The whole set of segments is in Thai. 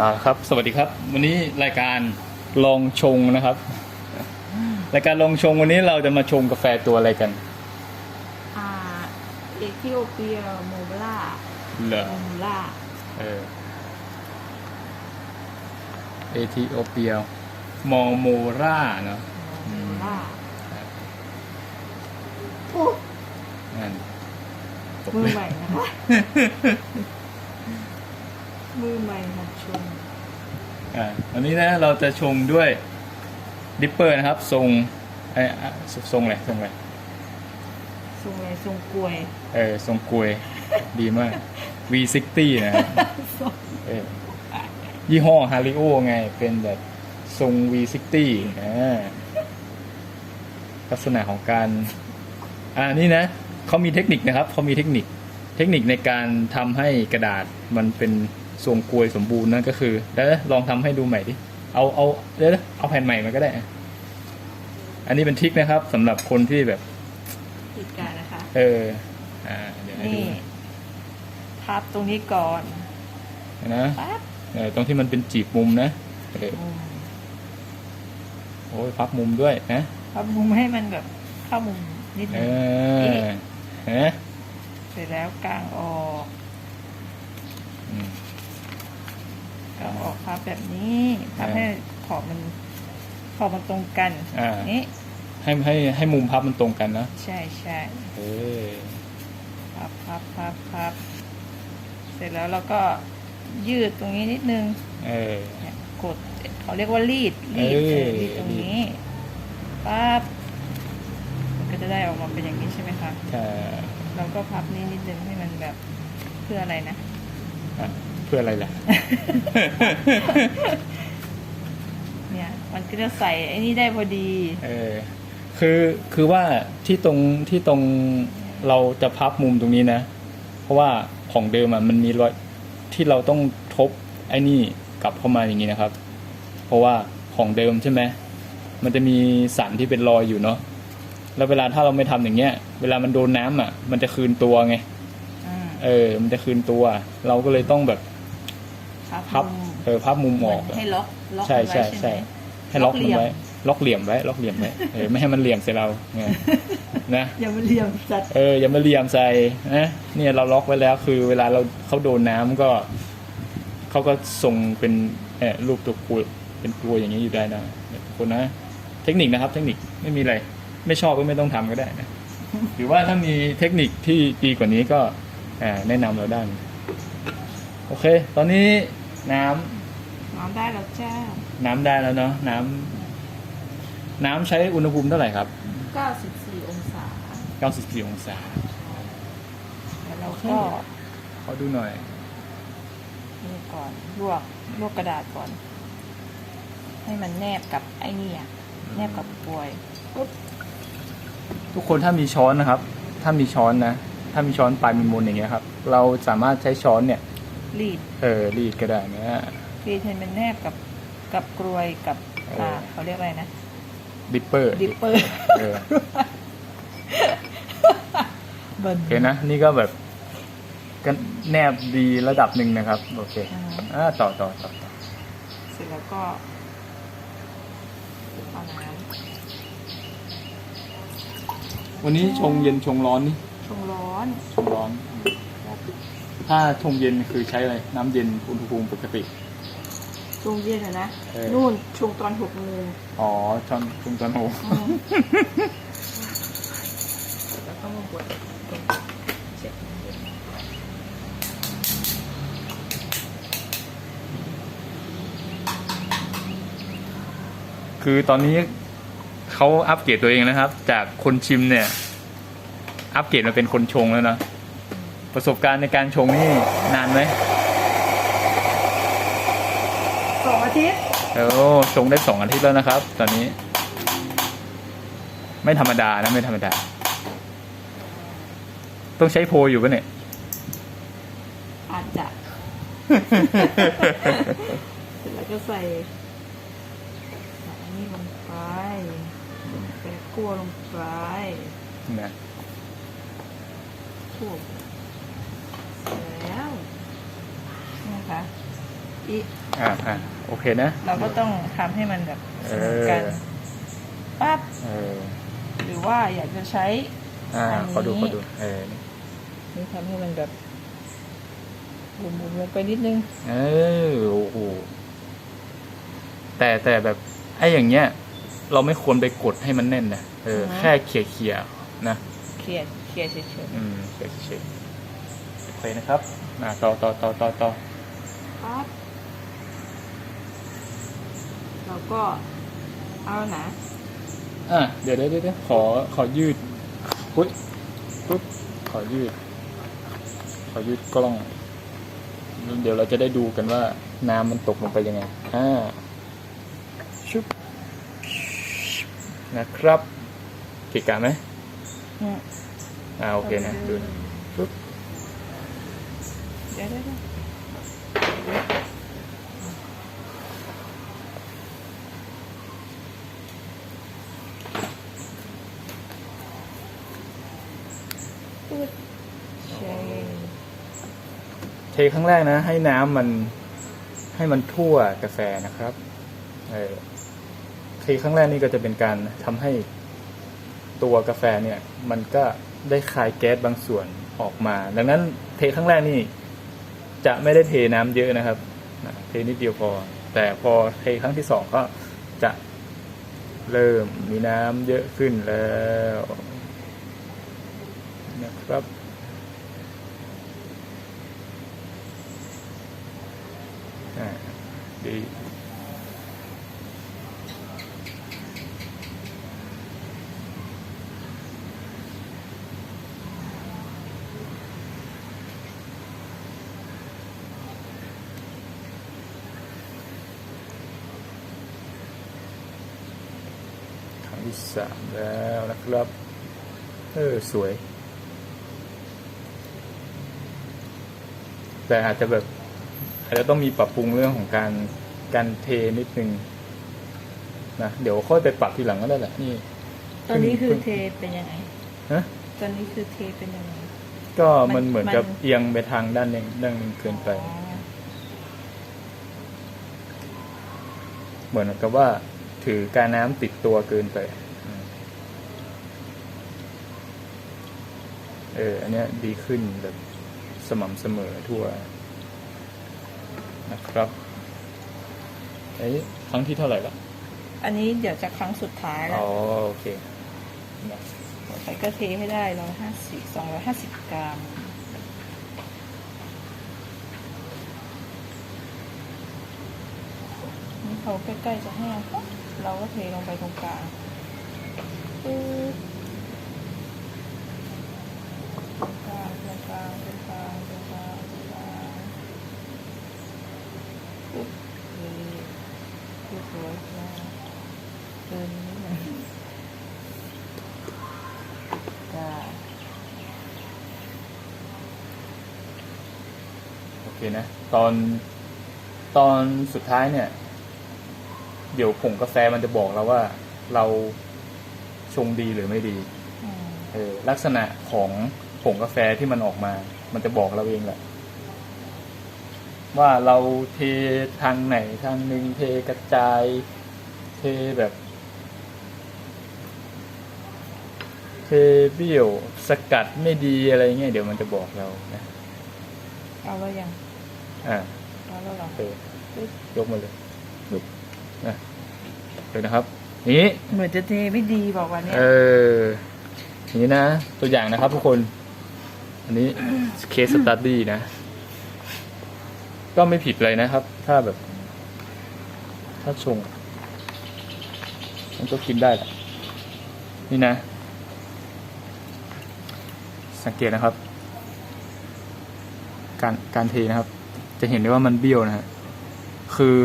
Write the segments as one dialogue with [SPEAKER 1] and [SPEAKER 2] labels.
[SPEAKER 1] อ่าครับ สวัสดีครับ วันนี้รายการลองชงนะครับ รายการลองชงวันนี้เราจะมาชงกาแฟตัวอะไรกัน
[SPEAKER 2] อ่าเอธิโอเปียโมบล่า
[SPEAKER 1] เหรอ
[SPEAKER 2] โมมูล่า
[SPEAKER 1] เออเอธิโอเปียมอโมราเนาะ
[SPEAKER 2] โมมูล่า
[SPEAKER 1] ครับ
[SPEAKER 2] โอ้
[SPEAKER 1] นั่นตบ
[SPEAKER 2] มือ
[SPEAKER 1] เลย
[SPEAKER 2] ใหม่นะคะ มือใหม่หัดชม
[SPEAKER 1] อ่าวันนี้นะเราจะชงด้วยดิปเปอร์นะครับทรงไอ้อะทรงอะไรทรงอะไร
[SPEAKER 2] ทรงอะไรทรงกลวย
[SPEAKER 1] เออทรงกลวยดีมาก V60 นะครับ
[SPEAKER 2] ทรง
[SPEAKER 1] เออยี่ห้อฮาริโอไงเป็นแบบทรง V60 อ่าลักษณะของการ อ่านี่นะเขามีเทคนิคนะครับเขามีเทคนิคเทคนิคในการทำให้กระดาษมันเป็น ทรงกลวยสมบูรณ์นั่นก็คือเดี๋ยวลองทำให้ดูใหม่ดิเอาเอาเดี๋ยวเอาแผ่นใหม่มาก็ได้ อันนี้เป็นทริคนะครับสำหรับคนที่แบบ
[SPEAKER 2] ติดการนะคะ
[SPEAKER 1] เออ อ่า เดี๋ยวให้ดู
[SPEAKER 2] นี่พับตรงนี้ก่อน
[SPEAKER 1] นะ
[SPEAKER 2] ปั๊บ
[SPEAKER 1] เออตรงที่มันเป็นจีบมุมนะเออ
[SPEAKER 2] มุม
[SPEAKER 1] โอ้ยพับมุมด้วยนะ
[SPEAKER 2] พับมุมให้มันแบบเข้ามุมนิด
[SPEAKER 1] เอ
[SPEAKER 2] นึง
[SPEAKER 1] อฮะ
[SPEAKER 2] เสร็จแล้วกางออก
[SPEAKER 1] อืม
[SPEAKER 2] กางออกพับแบบนี้พับให้ขอบมันขอบมันตรงกัน
[SPEAKER 1] อ่า
[SPEAKER 2] นี่
[SPEAKER 1] ให้ให้ให้มุมพับมันตรงกันนะ
[SPEAKER 2] ใช่ใช่
[SPEAKER 1] เออ
[SPEAKER 2] พับพับพับพับเสร็จแล้วเราก็ยืดตรงนี้นิดนึง
[SPEAKER 1] เออ
[SPEAKER 2] เนี่ยกดเขาเรียกว่ารีดรีด
[SPEAKER 1] เออ
[SPEAKER 2] เออรีดตรงนี้ปั๊บมันก็จะได้ออกมาเป็นอย่างนี้ใช่ไหมคะ
[SPEAKER 1] ใช่
[SPEAKER 2] เราก็พับนี้นิดนึงให้มันแบบเพื่ออะไรนะ
[SPEAKER 1] อะ เพื่ออะไรล่ะ
[SPEAKER 2] เนี่ยมันก็จะใส่ไอ้นี่ได้พอดี
[SPEAKER 1] เออคือคือว่าที่ตรงที่ตรงเราจะพับมุมตรงนี้นะ เพราะว่าของเดิมอะมันมีรอยที่เราต้องทบไอ้นี่กลับเข้ามาอย่างนี้นะครับ เพราะว่าของเดิมใช่ไหมมันจะมีสันที่เป็นรอยอยู่เนาะแล้วเวลาถ้าเราไม่ทำอย่างเงี้ย เวลามันโดนน้ำอะ มันจะคืนตัวไง
[SPEAKER 2] อ่า
[SPEAKER 1] เออ มันจะคืนตัว เราก็เลยต้องแบบ
[SPEAKER 2] พับ
[SPEAKER 1] พับ
[SPEAKER 2] มุม
[SPEAKER 1] เออพับมุม
[SPEAKER 2] เห
[SPEAKER 1] อ
[SPEAKER 2] มื
[SPEAKER 1] อ
[SPEAKER 2] อกน
[SPEAKER 1] อะ
[SPEAKER 2] ให้ล็อกล็อก
[SPEAKER 1] ใช่
[SPEAKER 2] มันไว้
[SPEAKER 1] ใช่
[SPEAKER 2] ใช่ไหม
[SPEAKER 1] ใช่ให้ล็อก
[SPEAKER 2] ล็อก
[SPEAKER 1] มัน
[SPEAKER 2] เหลี่ยม
[SPEAKER 1] ไว้ล็อกเหลี่ยมไว้ล็อกเหลี่ยมไว้เออไม่ให้มันเหลี่ยมใส่เราไงนะ
[SPEAKER 2] อย่ามาเหลี่ยมจัด
[SPEAKER 1] เอออย่ามาเหลี่ยมใส่นะเนี่ยเราล็อกไว้แล้ว คือเวลาเราเขาโดนน้ำก็เขาก็ส่งเป็นเออรูปตัวกลวยเป็นกลวยอย่างนี้อยู่ได้นะเนี่ยทุกคนนะเทคนิคนะครับ เทคนิคไม่มีอะไร ไม่ชอบก็ไม่ต้องทำก็ได้นะหรือว่าถ้ามีเทคนิคที่ดีกว่านี้ก็อ่าแนะนำเราได้โอเค ตอนนี้ น้ำ
[SPEAKER 2] น้ำได้แล้วจ้า
[SPEAKER 1] น้ำได้แล้วเนาะน้ำน้ำใช้อุณหภูมิเท่าไหร่ครับ
[SPEAKER 2] 94 องศา
[SPEAKER 1] 94 องศา
[SPEAKER 2] แล้วเราก็
[SPEAKER 1] ขอดูหน่อย
[SPEAKER 2] นี่ก่อนลวกลวกกระดาษก่อน ให้มันแนบกับไอ้นี่อะแนบกับกลวยปุ๊บ
[SPEAKER 1] ทุกคนถ้ามีช้อนนะครับ ถ้ามีช้อนนะ ถ้ามีช้อนปลายมีมูลอย่างเงี้ยครับ เราสามารถใช้ช้อนเนี่ย
[SPEAKER 2] รีด
[SPEAKER 1] เออรีดก็ได้นะ
[SPEAKER 2] รีดให้มันแนบกับกับกลวยกับ
[SPEAKER 1] เอออ่
[SPEAKER 2] อ่าเขาเรียกอะไรนะ
[SPEAKER 1] ดิปเปอร์
[SPEAKER 2] ดิปเปอร์
[SPEAKER 1] เออ
[SPEAKER 2] เบิร์น
[SPEAKER 1] โอเคนะ นี่ก็แบบก็แนบดีระดับหนึ่งนะครับ โอเค
[SPEAKER 2] อ่า
[SPEAKER 1] อ่าต่อต่อต่อต่อ
[SPEAKER 2] เสร็จแล้วก็เอาน้
[SPEAKER 1] วันนี้ชงเย็นชงร้อนนี่ำ
[SPEAKER 2] ชงร้อน
[SPEAKER 1] ชงร้อน ถ้าชงเย็นคือใช้อะไรน้ำเย็นอุณหภูมิปกติ
[SPEAKER 2] ชงเย็นอะนะ
[SPEAKER 1] เออ
[SPEAKER 2] นู่นชงตอนหกโมง
[SPEAKER 1] อ๋อช้อนชงตอนโห
[SPEAKER 2] อืมแล้วก็มาบดตรงเช็ดน้ำเย็น
[SPEAKER 1] คือตอนนี้เขาอัปเกรดตัวเองนะครับ จากคนชิมเนี่ย อัปเกรดมาเป็นคนชงแล้วนะ ประสบการณ์ในการชงนี่นานไหม
[SPEAKER 2] สองอาทิตย์
[SPEAKER 1] โอ้ชงได้สองอาทิตย์แล้วนะครับ ตอนนี้ ไม่ธรรมดานะไม่ธรรมดา ต้องใช้โพลอยู่ปะเนี่ย
[SPEAKER 2] อาจจะ เสร็จแล้วก็ใส่ใส่อันนี้ลงไปแปะคั่วลงไป
[SPEAKER 1] นะ
[SPEAKER 2] คั่วเสร็จแล้ว นี่นะคะอี
[SPEAKER 1] อ่าอ่าโอเคนะ
[SPEAKER 2] เราก็ต้องทำให้มันแบบ
[SPEAKER 1] เอ
[SPEAKER 2] เสมอ
[SPEAKER 1] อ
[SPEAKER 2] กันปั๊บ
[SPEAKER 1] เออ
[SPEAKER 2] หรือว่าอยากจะใช้
[SPEAKER 1] อ่า
[SPEAKER 2] อันนี้
[SPEAKER 1] ขอดูขอดูเออ
[SPEAKER 2] นี่ทำให้มันแบบบุ๋มๆลงไปนิดนึง
[SPEAKER 1] เออโอ้โหแต่แต่แบบไอ้อย่างเงี้ย เราไม่ควรไปกดให้มันแน่นนะเออ
[SPEAKER 2] อือฮะ
[SPEAKER 1] แค่เขี่ยเขี่ยๆนะ
[SPEAKER 2] เคลียร์เคลียร์เฉย
[SPEAKER 1] อืมเขี่ยเฉยๆโอเคนะครับอ่าต่อต่อต่อต่อต่อ
[SPEAKER 2] ๆ ปั๊บเราก็เอานะ
[SPEAKER 1] อะเดี๋ยวเดี๋ยวเดี๋ยวขอขอยืดปุ๊บปุ๊บขอยืด ขอยืดกล้อง เดี๋ยวเราจะได้ดูกันว่า น้ำมันตกลงไปยังไงอ่าชุบนะครับเกะกะไหม
[SPEAKER 2] อืม
[SPEAKER 1] อ่าโอเคนะดูนะปุ๊บ
[SPEAKER 2] เดี๋ยวเดี๋ยว เท
[SPEAKER 1] ครั้งแรกนะ ให้น้ำมันให้มันทั่วกาแฟนะครับเออเทครั้งแรกนี่ก็จะเป็นการทำให้ตัวกาแฟเนี่ย มันก็ได้คายแก๊สบางส่วนออกมา ดังนั้นเทครั้งแรกนี่ จะไม่ได้เทน้ำเยอะนะครับเทนิดเดียวพอ แต่พอเทครั้งที่สองก็จะเริ่มมีน้ำเยอะขึ้นแล้วนะครับอ่าดี สามแล้วนะครับ เออ สวย แต่อาจจะแบบอาจจะต้องมีปรับปรุงเรื่องของการการเทนิดนึงนะเดี๋ยวค่อยไปปรับทีหลังก็ได้แหละนี่
[SPEAKER 2] ตอนนี้คือ
[SPEAKER 1] เพิ่ง
[SPEAKER 2] เทเป็นยังไง
[SPEAKER 1] ฮะ
[SPEAKER 2] ตอนนี้คือเทเป็นยังไง
[SPEAKER 1] ก็มัน
[SPEAKER 2] มัน
[SPEAKER 1] เหมือนกับ
[SPEAKER 2] มัน
[SPEAKER 1] เอียงไปทางด้านหนึงด้านหนึงเกินไป
[SPEAKER 2] อ๋อ
[SPEAKER 1] เหมือนกับว่า ถือการน้ำติดตัวเกินไปอืม เออ อันเนี้ยดีขึ้นแบบสม่ำเสมอทั่วนะครับเอ้ยครั้งที่เท่าไหร่ละ
[SPEAKER 2] อันนี้เดี๋ยวจะครั้งสุดท้ายแล้
[SPEAKER 1] อ๋
[SPEAKER 2] ว
[SPEAKER 1] อโอเคนะ
[SPEAKER 2] ต่อไปก็เทให้ได้ร้อยห้าสิบสองร้อยห้าสิบกรัมนี่เขาใกล้ๆจะแห้งปุ๊บเราก็เทลงไปตรงกลางปึ๊บต รงกลางตรงกลางตรงกลางตรงกลางตรงกลางปุ๊บนี่เรียบร้อยแล้วเดินนิดหน่อยจ้า
[SPEAKER 1] โอเคนะ ตอนตอนสุดท้ายเนี่ย เดี๋ยวผงกาแฟมันจะบอกเราว่าเราชงดีหรือไม่ดี
[SPEAKER 2] อืม
[SPEAKER 1] เออลักษณะของผ งกาแฟที่มันออกมา มันจะบอกเราเองแหละ ว่าเราเททางไหนทางหนึ่งเทกระจาย เทแบบ เทเบี้ยวสกัดไม่ดีอะไรเงี้ยเดี๋ยวมันจะบอกเรานะ
[SPEAKER 2] เอาแล้วยัง
[SPEAKER 1] อ่า
[SPEAKER 2] เอาแล้วเหรอ
[SPEAKER 1] โอเคยกมาเลยลุกนะเดี๋ยวนะครับนี้
[SPEAKER 2] เหมือนจะเทไม่ดีบอกว่าเนี่ย
[SPEAKER 1] เอออย่างนี้นะ ตัวอย่างนะครับทุกคน อันนี้เคสสตัดดี้นะ ก็ไม่ผิดเลยนะครับ ถ้าแบบ ถ้าชง มันก็กินได้แหละนี่นะ สังเกตนะครับ การการเทนะครับ จะเห็นได้ว่ามันเบี้ยวนะฮะคือ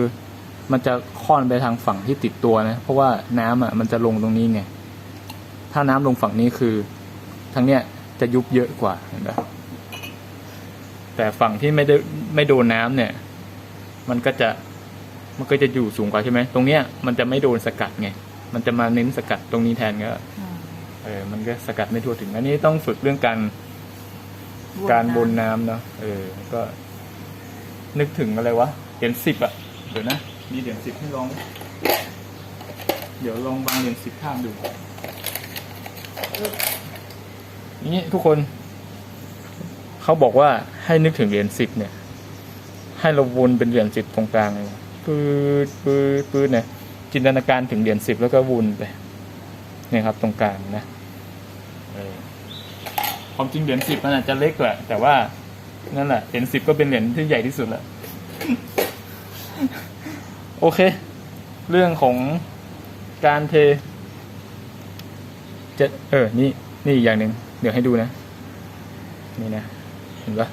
[SPEAKER 1] มันจะค่อนไปทางฝั่งที่ติดตัวนะ เพราะว่าน้ำอะมันจะลงตรงนี้ไง ถ้าน้ำลงฝั่งนี้คือทางเนี้ย จะยุบเยอะกว่าเห็นปะแต่ฝั่งที่ไม่ได้ไม่โดนน้ำเนี่ย มันก็จะมันก็จะอยู่สูงกว่าใช่ไหมตรงเนี้ยมันจะไม่โดนสกัดไงมันจะมาเน้นสกัดตรงนี้แทนก็
[SPEAKER 2] อืม
[SPEAKER 1] เออ มันก็สกัดไม่ทั่วถึง อันนี้ต้องฝึกเรื่องการการบนน้ำเนาะเออ ก็ นึกถึงอะไรวะเหรียญสิบอะเดี๋ยวนะมีเหรียญสิบให้ลองไหมเดี๋ยวลองวางเหรียญสิบข้ามดู นี่ทุกคน เขาบอกว่าให้นึกถึงเหรียญสิบเนี่ย ให้เราวนเป็นเหรียญสิบตรงกลางเลยปืดปืดปืดเนี่ย จินตนาการถึงเหรียญสิบแล้วก็วนไปเนี่ยครับ ตรงกลางนะเออความจริงเหรียญสิบมันอาจจะเล็กแหละแต่ว่านั่นแหละเหรียญสิบก็เป็นเหรียญที่ใหญ่ที่สุดแล้วโอเค เรื่องของการเทจะเออ นี่ นี่อย่างหนึ่ง เดี๋ยวให้ดูนะ นี่นะ เห็นปะ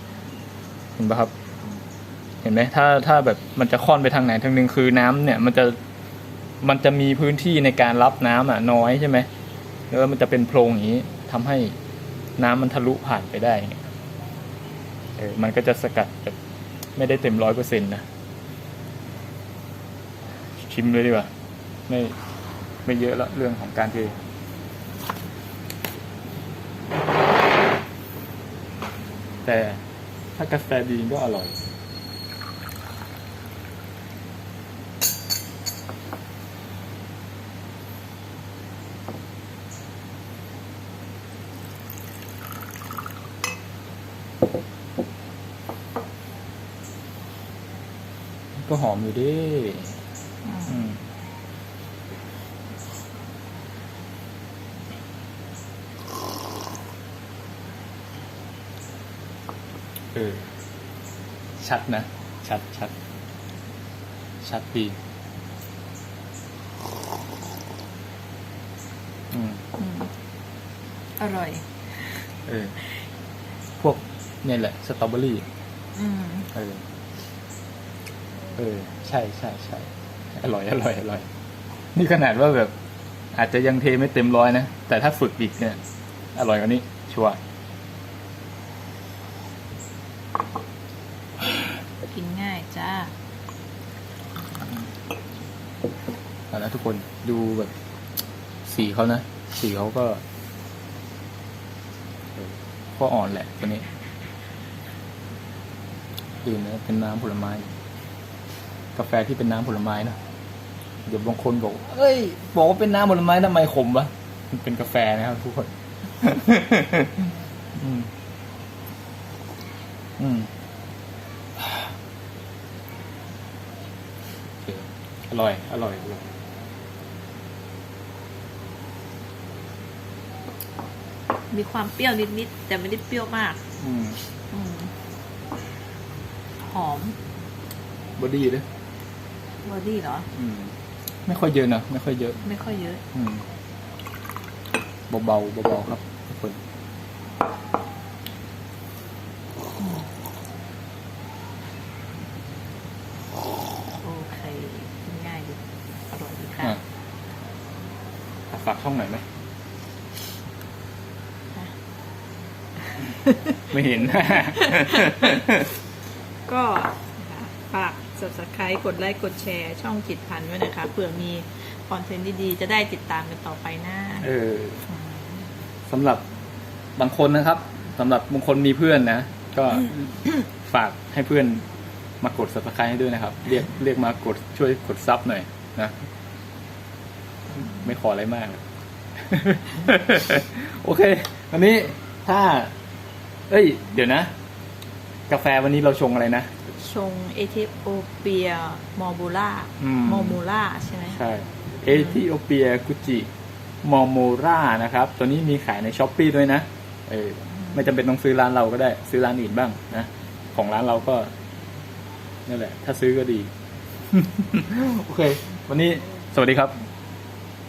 [SPEAKER 1] เห็นปะครับ เห็นไหมถ้าถ้าแบบมันจะค่อนไปทางไหนทางหนึ่งคือน้ำเนี่ย มันจะมันจะมีพื้นที่ในการรับน้ำอะน้อยใช่ไหมแล้วมันจะเป็นโพรงอย่างนี้ทำให้น้ำมันทะลุผ่านไปได้เออมันก็จะสกัดแบบไม่ได้เต็มร้อยเปอร์เซ็นต์นะชิมเลยดีกว่าไม่ไม่เยอะละเรื่องของการเท แต่ ถ้ากาแฟดีก็อร่อย ก็หอมอยู่ดิ เออ ชัดนะ ชัดชัด ชัดดีอืม
[SPEAKER 2] อืมอร่อย
[SPEAKER 1] เออ พวกเนี่ยแหละ สตรอเบอรี่
[SPEAKER 2] อืม
[SPEAKER 1] เออ เออ ใช่ใช่ใช่อร่อย อร่อย อร่อย นี่ขนาดว่าแบบ อาจจะยังเทไม่เต็มร้อยนะ แต่ถ้าฝึกอีกเนี่ย อร่อยกว่านี้ ชัวร์
[SPEAKER 2] กินง่ายจ้า
[SPEAKER 1] เอาละ ทุกคนดูแบบ สีเขานะ สีเขาก็เออก็อ่อนแหละตัวนี้ดื่มนะเป็นน้ำผลไม้ กาแฟที่เป็นน้ำผลไม้นะเดี๋ยวบางคนบอก เอ้ย บอกว่าเป็นน้ำผลไม้ทำไมขมวะมันเป็นกาแฟนะครับทุกคนอืมอืมอร่อย อร่อยอร่อย
[SPEAKER 2] มีความเปรี้ยวนิดๆแต่ไม่ได้เปรี้ยวมาก
[SPEAKER 1] อืม
[SPEAKER 2] อืมหอม
[SPEAKER 1] บอดี้ด้วย
[SPEAKER 2] บอดี้เหรอ
[SPEAKER 1] อืม ไม่ค่อยเยอะนะ ไม่ค่อยเยอะ
[SPEAKER 2] ไม่ค่อยเยอะ
[SPEAKER 1] อืม เบาๆเบาๆครับทุกคน
[SPEAKER 2] โอเคกินง่ายดี อร่อยดีค่ะ
[SPEAKER 1] อะอะฝากช่องหน่อยไหม
[SPEAKER 2] ค่ะ
[SPEAKER 1] ไม่เห็น
[SPEAKER 2] ก็นะคะฝาก subscribe กดไลค์กดแชร์ ช่องจิตพันธ์ไว้นะคะเผื่อมีคอนเทนต์ดีๆ จะได้ติดตามกันต่อไปหน้า
[SPEAKER 1] เออสำหรับบางคนนะครับสำหรับบางคนมีเพื่อนนะ ก็ฝากให้เพื่อนมากด subscribe ให้ด้วยนะครับ เรียกเรียกมากดช่วยกดซับหน่อยนะ ไม่ขออะไรมาก โอเค วันนี้ถ้า เอ้ย เดี๋ยวนะ กาแฟวันนี้เราชงอะไรนะ
[SPEAKER 2] ชงเอธิโอเปียมอบูล่า
[SPEAKER 1] อืม
[SPEAKER 2] มอมูล่าใช่ไหม
[SPEAKER 1] ใช่เอธิโอเปียกุจิมอโมรานะครับ ตัวนี้มีขายในช้อปปีด้วยนะเออไม่จำเป็นต้องซื้อร้านเราก็ได้ ซื้อร้านอื่นบ้างนะ ของร้านเราก็นั่นแหละ ถ้าซื้อก็ดี โอเค วันนี้สวัสดีครับ